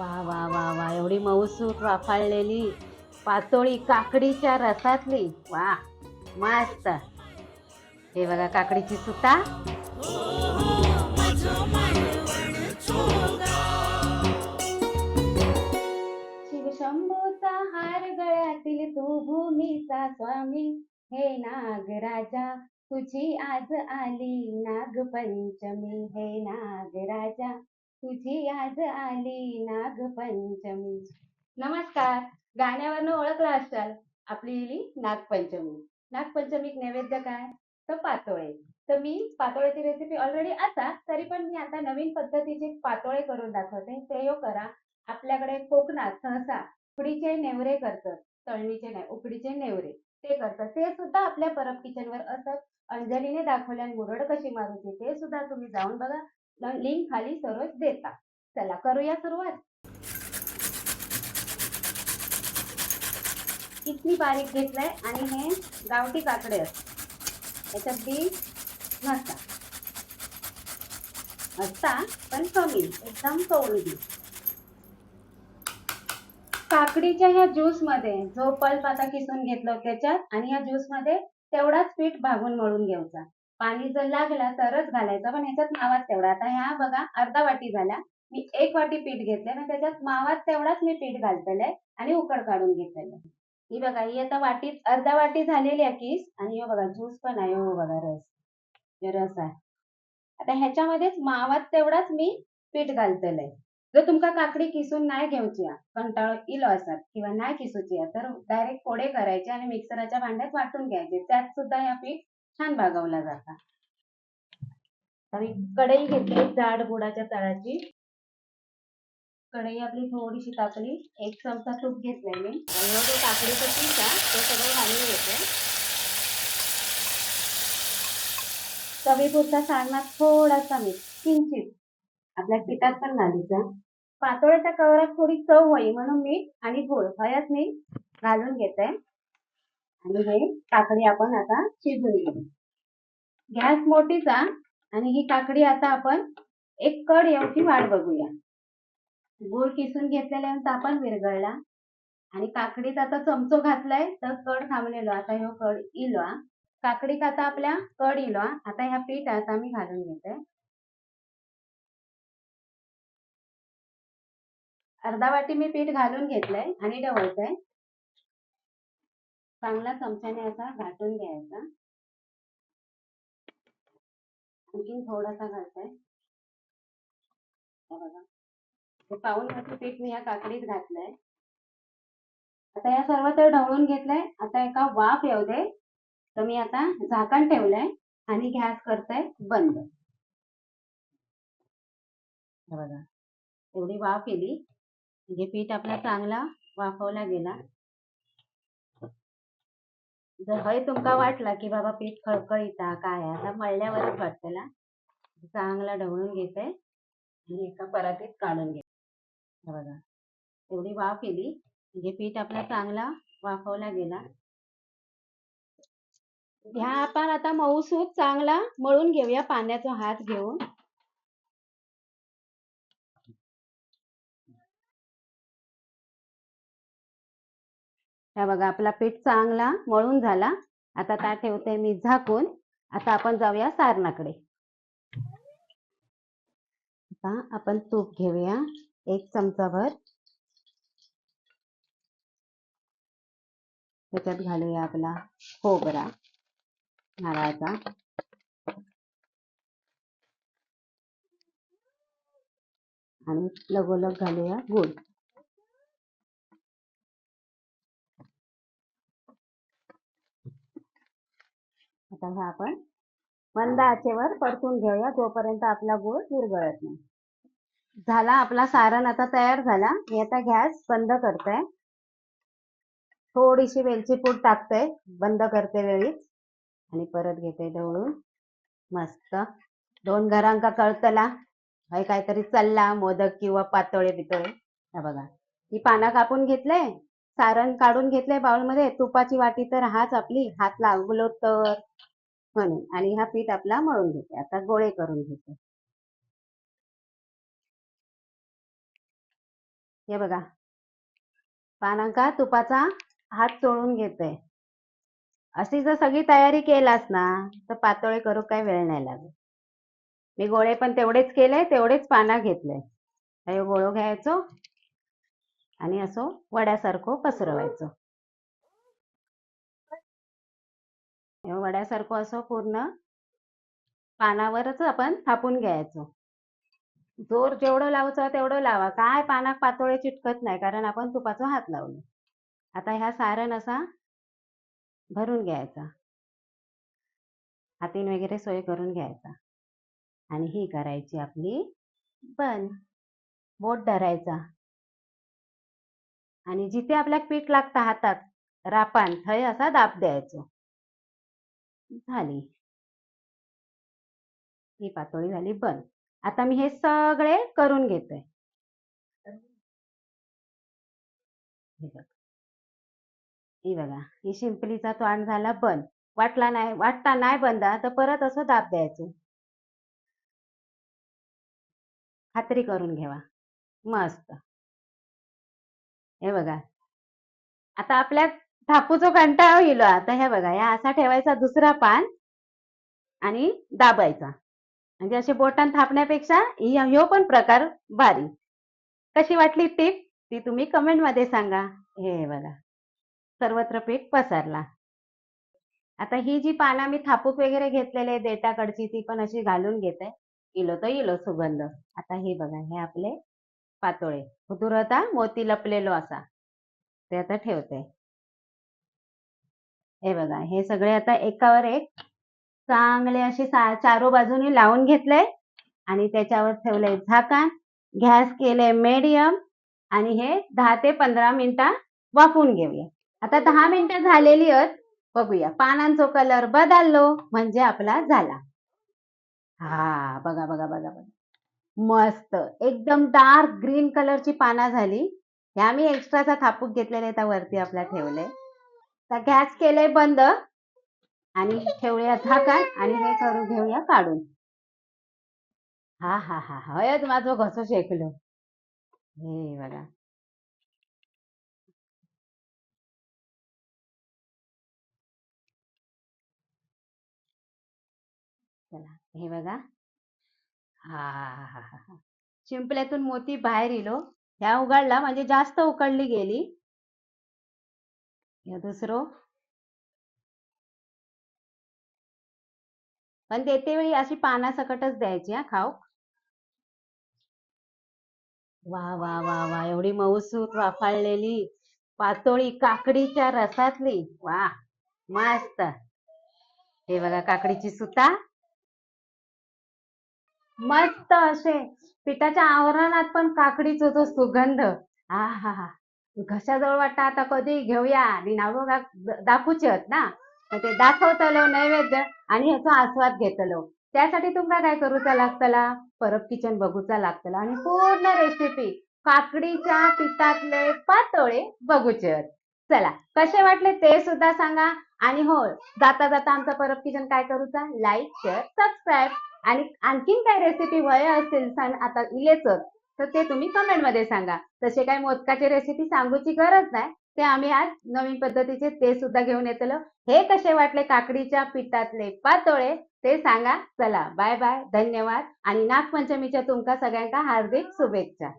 वा वा वा वा. एवढी मऊसूत वाफाळलेली पातोळी काकडीच्या रसातली. वा मस्त. हे बघा काकडीची सुता. शिवशंभूचा हार गळ्यातील तू भूमीचा स्वामी. हे नागराजा तुझी आज आली नागपंचमी. हे नागराजा तुझी आज आली नागपंचमी. नमस्कार गाण्यावरनं ओळखला असाल आपली इली नागपंचमी. नागपंचमीक नैवेद्य काय? तर पातोळे. तर मी पातोळ्याची रेसिपी ऑलरेडी असा तरी पण मी आता नवीन पद्धतीचे पातोळे करून दाखवते. ते यो करा. आपल्याकडे कोकणात सहसा उकडीचे नेवरे करतात तळणीचे नाही उकडीचे नेवरे. ते करतात. ते सुद्धा आपल्या परब किचनवर असत अंजलीने दाखवल्या मुरड कशी मारूची ते सुद्धा तुम्ही जाऊन बघा. लिंक खाली सर्वच देता चला करूया सुरुवात. किती बारीक घेतलंय आणि हे गावठी काकडे असतात याच्यात बी नसता असता पण कमी एकदम कवळी काकडीच्या ह्या ज्यूसमध्ये जो पल्प आता किसून घेतलं त्याच्यात आणि ह्या ज्यूसमध्ये तेवढाच पीठ भागून मळून घ्यायचा पाणी जर लागला तरच घालायचं पण ह्याच्यात मावा तेवढा. आता ह्या बघा अर्धा वाटी झाला. मी एक वाटी पीठ घेतलंय पण त्याच्यात मावात तेवढाच मी पीठ घालतले आणि उकड काढून घेतलेलं ही बघा ही आता वाटीत अर्धा वाटी झालेली आहे किस. आणि हे बघा ज्यूस पण आहे हो बघा रस. रस आहे. आता ह्याच्यामध्येच मावात तेवढाच मी पीठ घालतलंय. जर तुमका काकडी किसून नाही घेऊची कंटाळो इलो असत किंवा नाही किसूची तर डायरेक्ट फोडे करायचे आणि मिक्सरच्या भांड्यात वाटून घ्यायचे. त्यात सुद्धा ह्या पीठ छान भागवला जाता. कढई घेतली जाड गुडाच्या तळाची. कढई आपली थोडीशी टाकली. एक चमचा तूप घेतलाय मी. आणि मग ते आहे ते सगळं घालून घेते. चवीपुरता सारणात थोडासा मीठ किंचित. आपल्या पिठात पण घालायचं पातोळ्याच्या कवरात थोडी चव होई म्हणून मीठ आणि गोड हयात मी घालून घेते. आणि हे काकडी आपण आता शिजून घेऊ. गॅस मोठीचा आणि ही काकडी आता आपण एक कड एवढी वाट बघूया. गूळ किसून घेतलेल्यानंतर आपण विरघळला. आणि काकडीत आता चमचो घातलाय तर कड थांबलेलो आता ह्यो कड इलो. हा. काकडीत आता आपल्या कड इलो. आता ह्या पीठ आता मी घालून घेते अर्धा वाटी मी पीठ घालून घेतलंय आणि ढवळतंय चांगला चमच्याने असा घाटून घ्यायचा. आणखीन थोडासा घालताय हे बघा. हे पाऊन वाटी पीठ मी या काकडीत घातलंय. आता या सर्व तर ढवळून घेतलंय. आता एका वाफ येऊ दे. तर मी आता झाकण ठेवलंय आणि गॅस करताय बंद. हे बघा. एवढी वाफ येली म्हणजे पीठ आपला चांगला वाफवला गेला. जर हय तुमका वाटला की बाबा पीठ खळखळीता काय आता मळल्यावरच वाटतला चांगला ढवळून घेते आणि एका परातीत काढून घेते. बघा एवढी वाफ येली म्हणजे पीठ आपला चांगला वाफवला गेला. ह्या आपण आता मऊसूत चांगला मळून घेऊया पाण्याचा हात घेऊन. हे बघा आपला पीठ चांगला मळून झाला. आता त्या ठेवते मी? झाकून. आता आपण जाऊया सारणाकडे. आता आपण तूप घेऊया. एक चमचाभर. त्याच्यात घालूया आपला खोबरा. नारळाचा. आणि लगोलग घालूया गूळ. आता ह्या आपण मंद आचेवर परतून घेऊया जोपर्यंत आपला गूळ विरघळत नाही. झाला आपला सारण आता तयार झाला. मी आता गॅस बंद करते. थोडीशी वेलची पूड टाकते. बंद करते वेळीच. आणि परत घेते ढवळून. मस्त. दोन घरांका कळतला. हय काहीतरी चालला मोदक किंवा पातोळे बितोळे बघा. ही पानं कापून घेतले. सारण काढून घेतलंय बाउलमध्ये. तुपाची वाटी तर हाच आपली हात लागलो तर. म्हणून. आणि हा पीठ आपला मळून घेते. आता गोळे करून घेते. हे बघा. पानांका तुपाचा हात चोळून घेतोय अशी जर सगळी तयारी केलास ना तर पातोळे करू काय वेळ नाही लागत. मी गोळे पण तेवढेच केले तेवढेच पाना घेतले. अयो गोळो घ्यायचो. आणि असं वड्यासारखं पसरवायचं. वड्यासारखं असं पूर्ण पानावरच आपण थापून घ्यायचो. जोर जेवढं लावायचं तेवढं लावा. काय पानाक पातोळे चिटकत नाही कारण आपण तुपाचा हात लावलो आता ह्या सारण असा भरून घ्यायचा. हातीन वगैरे सोय करून घ्यायचा. आणि ही करायची आपली बन. बोट धरायचा. आणि जिथे आपल्याला पीठ लागतं हातात रापान थय असा दाब द्यायचो. झाली. ही पातोळी झाली बंद. आता मी हे सगळे करून घेतोय. हे बघ. ही बघा ही शिंपलीचा तोंड झाला बंद. वाटला नाही वाटता नाही बंदा तर परत असं दाब द्यायचं. खात्री करून घ्यावा मस्त. हे बघा. आता आपल्या थापूचो कंटाळा येईल आता हे बघा या असा ठेवायचा दुसरा पान आणि दाबायचा. म्हणजे असे बोटान थापण्यापेक्षा ह्यो पण प्रकार भारी कशी वाटली टीप? ती तुम्ही कमेंटमध्ये सांगा. हे बघा. सर्वत्र पीठ पसरला. आता ही जी पानं मी थापूक वगैरे घेतलेले देटाकडची ती पण अशी घालून घेते. इलो तर इलो सुगंध. आता हे बघा हे आपले पातोळे. हुदुरता मोती लपलेलो असा. ते आता ठेवते. हे बघा हे सगळे आता एकावर एक चांगले असे चारो बाजूनी लावून घेतले आणि त्याच्यावर ठेवलंय झाकण. गॅस केले मीडियम आणि हे दहा ते पंधरा मिनिटं वाफवून घेऊया. आता दहा मिनिटं झालेली आहेत. बघूया पानांचो कलर बदललो म्हणजे आपला झाला. हा बघा बघा बघा बघा. मस्त. एकदम डार्क ग्रीन कलरची पाना झाली. ह्या मी एक्स्ट्राचा थापूक घेतलेले त्या वरती आपल्या ठेवले. तर गॅस केलंय बंद. आणि ठेवूया झाकण आणि हे करून घेऊया काढून. हा हा हा. हयच माझं घसो शेकलो. हे बघा. चला हे बघा. हा हा हा हा हा शिंपल्यातून मोती बाहेर इलो हो. ह्या उघडला म्हणजे जास्त उकडली गेली. ह्या दुसरो. पण देते वेळी अशी पानासकटच द्यायची हा खाऊ. वा वा वा वा एवढी मऊसूत वाफाळलेली पातोळी काकडीच्या रसातली. वा मस्त. हे बघा काकडीची सुता. मस्त असे. पिठाच्या आवरणात पण काकडीचा होतो सुगंध. हा हा हा घशाजवळ वाटतं आता कधी घेऊया. आणि नाव दाखवूचे ना. ते दाखवतलो नैवेद्य आणि ह्याचा आस्वाद घेतलो. त्यासाठी तुमका काय करूचा लागतला? परब किचन बघूचा लागतला. आणि पूर्ण रेसिपी काकडीच्या पिठातले पातोळे बघूचे चला कसे वाटले ते सुद्धा सांगा. आणि हो जाता जाता आमचं परब किचन काय करूचा? लाईक शेअर सबस्क्राईब आणि आणखीन काय रेसिपी वय असतील सण आता इलेच तर ते तुम्ही कमेंटमध्ये सांगा. तसे काय मोदकाची रेसिपी सांगूची गरज नाही. ते आम्ही आज नवीन पद्धतीचे ते सुद्धा घेऊन येतलो. हे कसे वाटले काकडीच्या पिठातले पातोळे ते सांगा. चला बाय बाय धन्यवाद. आणि नागपंचमीच्या तुमका सगळ्यांका हार्दिक शुभेच्छा.